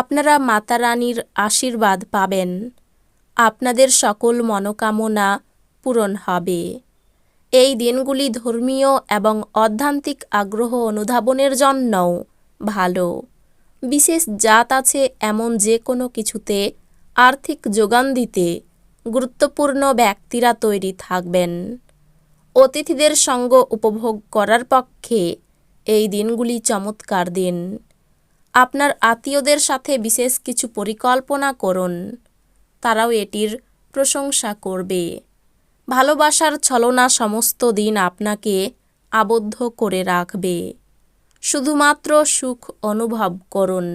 আপনারা মাতা রানীর আশীর্বাদ পাবেন। আপনাদের সকল মনোকামনা পূরণ হবে। এই দিনগুলি ধর্মীয় এবং অধ্যান্তিক আগ্রহ অনুধাবনের জন্যও ভালো। বিশেষ জাত আছে এমন যে কোনো কিছুতে আর্থিক যোগান দিতে গুরুত্বপূর্ণ ব্যক্তিরা তৈরি থাকবেন। অতিথিদের সঙ্গ উপভোগ করার পক্ষে এই দিনগুলি চমৎকার দিন। আপনার আত্মীয়দের সাথে বিশেষ কিছু পরিকল্পনা করুন। তারাও এটির প্রশংসা করবে। ভালোবাসার ছলনা সমস্ত দিন আপনাকে আবদ্ধ করে রাখবে। শুধুমাত্র সুখ অনুভব করুন।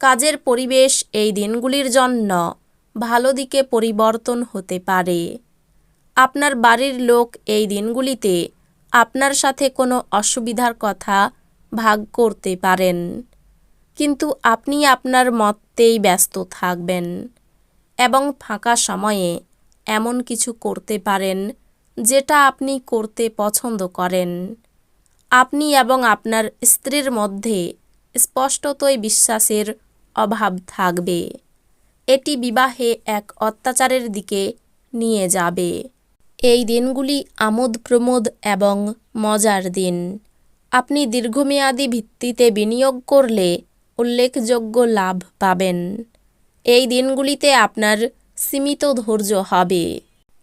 কাজের পরিবেশ এই দিনগুলির জন্য ভালো দিকে পরিবর্তন হতে পারে। আপনার বাড়ির লোক এই দিনগুলিতে আপনার সাথে কোনো অসুবিধার কথা ভাগ করতে পারেন। কিন্তু আপনি আপনার মতেই ব্যস্ত থাকবেন এবং ফাঁকা সময়ে এমন কিছু করতে পারেন যেটা আপনি করতে পছন্দ করেন। আপনি এবং আপনার স্ত্রীর মধ্যে স্পষ্টতই বিশ্বাসের অভাব থাকবে। এটি বিবাহে এক অত্যাচারের দিকে নিয়ে যাবে। এই দিনগুলি আমোদ প্রমোদ এবং মজার দিন। আপনি দীর্ঘমেয়াদী ভিত্তিতে বিনিয়োগ করলে উল্লেখযোগ্য লাভ পাবেন। এই দিনগুলিতে আপনার সীমিত ধৈর্য হবে।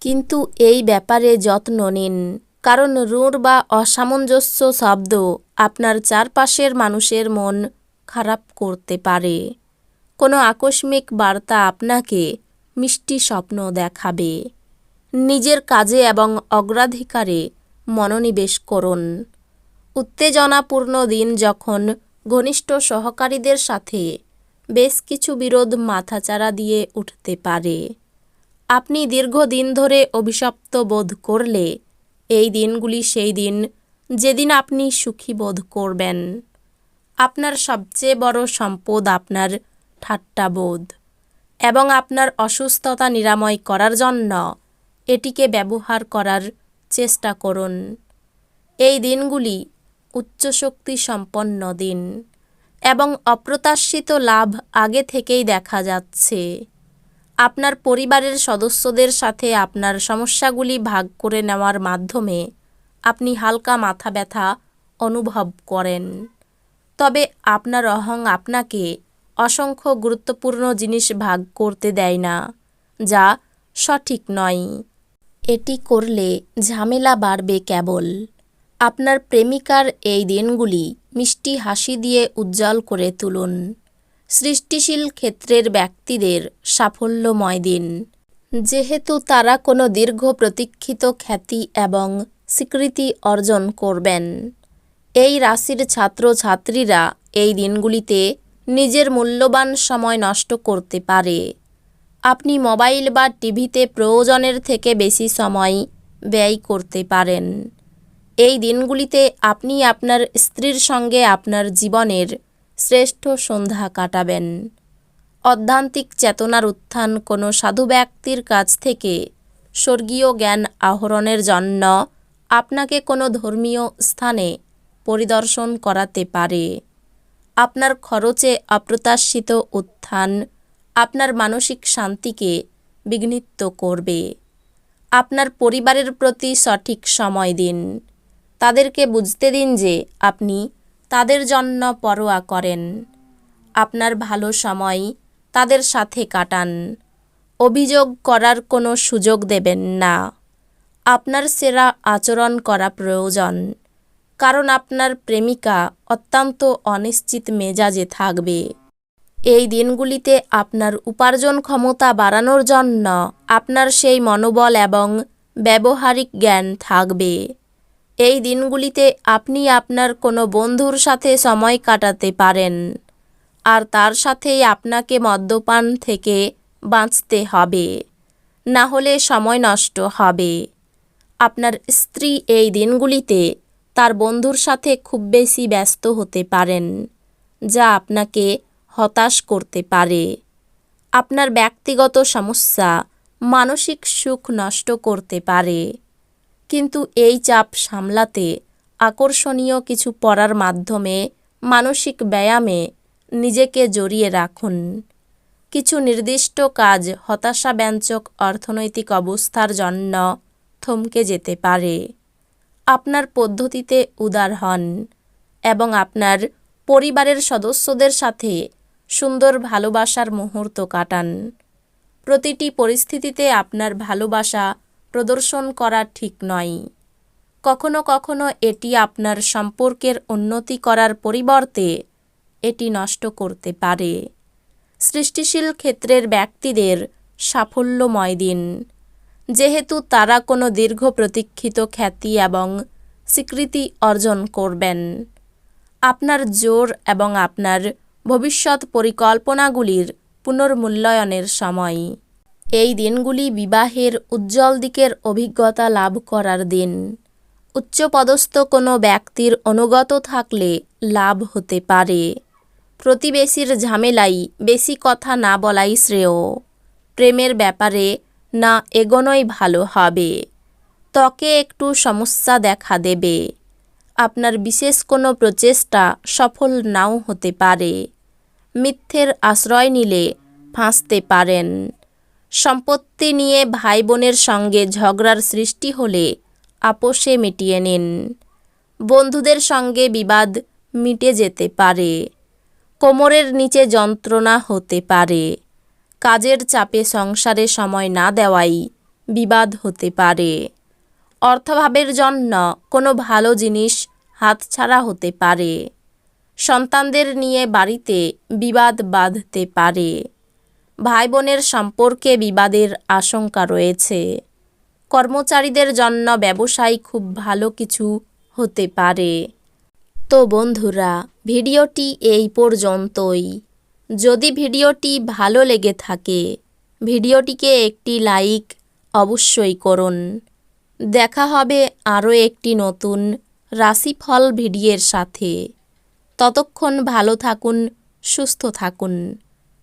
কিন্তু এই ব্যাপারে যত্ন নিন, কারণ রূঢ় বা অসামঞ্জস্য শব্দ আপনার চারপাশের মানুষের মন খারাপ করতে পারে। কোনো আকস্মিক বার্তা আপনাকে মিষ্টি স্বপ্ন দেখাবে। নিজের কাজে এবং অগ্রাধিকারে মনোনিবেশ করুন। উত্তেজনাপূর্ণ দিন যখন ঘনিষ্ঠ সহকারীদের সাথে বেশ কিছু বিরোধ মাথাচাড়া দিয়ে উঠতে পারে। আপনি দীর্ঘদিন ধরে অভিশপ্ত বোধ করলে এই দিনগুলি সেই দিন যেদিন আপনি সুখী বোধ করবেন। আপনার সবচেয়ে বড় সম্পদ আপনার ঠাট্টাবোধ এবং আপনার অসুস্থতা নিরাময় করার জন্য এটিকে ব্যবহার করার চেষ্টা করুন। এই দিনগুলি উচ্চশক্তি সম্পন্ন দিন এবং অপ্রত্যাশিত লাভ আগে থেকেই দেখা যাচ্ছে। আপনার পরিবারের সদস্যদের সাথে আপনার সমস্যাগুলি ভাগ করে নেওয়ার মাধ্যমে আপনি হালকা মাথা ব্যথা অনুভব করেন। তবে আপনার অহং আপনাকে অসংখ্য গুরুত্বপূর্ণ জিনিস ভাগ করতে দেয় না, যা সঠিক নয়। এটি করলে ঝামেলা বাড়বে কেবল। আপনার প্রেমিকার এই দিনগুলি মিষ্টি হাসি দিয়ে উজ্জ্বল করে তুলুন। সৃষ্টিশীল ক্ষেত্রের ব্যক্তিদের সাফল্যময় দিন। যেহেতু তারা কোনো দীর্ঘ প্রতীক্ষিত খ্যাতি এবং স্বীকৃতি অর্জন করবেন, এই রাশির ছাত্রছাত্রীরা এই দিনগুলিতে নিজের মূল্যবান সময় নষ্ট করতে পারে। আপনি মোবাইল বা টিভিতে প্রয়োজনের থেকে বেশি সময় ব্যয় করতে পারেন। এই দিনগুলিতে আপনি আপনার স্ত্রীর সঙ্গে আপনার জীবনের শ্রেষ্ঠ সন্ধ্যা কাটাবেন। অধ্যান্তিক চেতনার উত্থান কোনো সাধু ব্যক্তির কাছ থেকে স্বর্গীয় জ্ঞান আহরণের জন্য আপনাকে কোনো ধর্মীয় স্থানে পরিদর্শন করাতে পারে। আপনার খরচে অপ্রত্যাশিত উত্থান আপনার মানসিক শান্তিকে বিঘ্নিত করবে। আপনার পরিবারের প্রতি সঠিক সময় দিন। তাদেরকে বুঝতে দিন যে আপনি তাদের জন্য পরোয়া করেন। আপনার ভালো সময় তাদের সাথে কাটান। অভিযোগ করার কোনো সুযোগ দেবেন না। আপনার সেরা আচরণ করা প্রয়োজন। কারণ আপনার প্রেমিকা অত্যন্ত অনিশ্চিত মেজাজে থাকবে। এই দিনগুলিতে আপনার উপার্জন ক্ষমতা বাড়ানোর জন্য আপনার সেই মনোবল এবং ব্যবহারিক জ্ঞান থাকবে। এই দিনগুলিতে আপনি আপনার কোনো বন্ধুর সাথে সময় কাটাতে পারেন, আর তার সাথেই আপনাকে মদ্যপান থেকে বাঁচতে হবে, না হলে সময় নষ্ট হবে। আপনার স্ত্রী এই দিনগুলিতে তার বন্ধুর সাথে খুব বেশি ব্যস্ত হতে পারেন, যা আপনাকে হতাশ করতে পারে। আপনার ব্যক্তিগত সমস্যা মানসিক সুখ নষ্ট করতে পারে। কিন্তু এই চাপ সামলাতে আকর্ষণীয় কিছু পড়ার মাধ্যমে, মানসিক ব্যায়ামে নিজেকে জড়িয়ে রাখুন। কিছু নির্দিষ্ট কাজ হতাশাব্যঞ্জক অর্থনৈতিক অবস্থার জন্য থমকে যেতে পারে। আপনার পদ্ধতিতে উদার হন এবং আপনার পরিবারের সদস্যদের সাথে সুন্দর ভালোবাসার মুহূর্ত কাটান। প্রতিটি পরিস্থিতিতে আপনার ভালোবাসা প্রদর্শন করা ঠিক নয়। কখনো কখনো এটি আপনার সম্পর্কের উন্নতি করার পরিবর্তে এটি নষ্ট করতে পারে। সৃষ্টিশীল ক্ষেত্রের ব্যক্তিদের সাফল্যময় দিন। যেহেতু তারা কোনো দীর্ঘ প্রতীক্ষিত খ্যাতি এবং স্বীকৃতি অর্জন করবেন। আপনার জোর এবং আপনার ভবিষ্যৎ পরিকল্পনাগুলির পুনর্মূল্যায়নের সময়। এই দিনগুলি বিবাহের উজ্জ্বল দিকের অভিজ্ঞতা লাভ করার দিন। উচ্চপদস্থ কোনো ব্যক্তির অনুগত থাকলে লাভ হতে পারে। প্রতিবেশীর ঝামেলাই বেশি কথা না বলাই শ্রেয়। প্রেমের ব্যাপারে না এগোনোই ভালো হবে। ত্বকে একটু সমস্যা দেখা দেবে। আপনার বিশেষ কোনো প্রচেষ্টা সফল নাও হতে পারে। মিথ্যের আশ্রয় নিলে ফাঁসতে পারেন। সম্পত্তি নিয়ে ভাই বোনের সঙ্গে ঝগড়ার সৃষ্টি হলে আপোষে মিটিয়ে নিন। বন্ধুদের সঙ্গে বিবাদ মিটে যেতে পারে। কোমরের নিচে যন্ত্রণা হতে পারে। কাজের চাপে সংসারে সময় না দেওয়াই বিবাদ হতে পারে। অর্থভাবের জন্য কোনো ভালো জিনিস হাতছাড়া হতে পারে। সন্তানদের নিয়ে বাড়িতে বিবাদ বাঁধতে পারে। ভাই বোনের সম্পর্কে বিবাদের আশঙ্কা রয়েছে। কর্মচারীদের জন্য ব্যবসায় খুব ভালো কিছু হতে পারে। তো বন্ধুরা, ভিডিওটি এই পর্যন্তই। যদি ভিডিওটি ভালো লেগে থাকে, ভিডিওটিকে একটি লাইক অবশ্যই করুন। দেখা হবে আরও একটি নতুন রাশিফল ভিডিওর সাথে। ততক্ষণ ভালো থাকুন, সুস্থ থাকুন।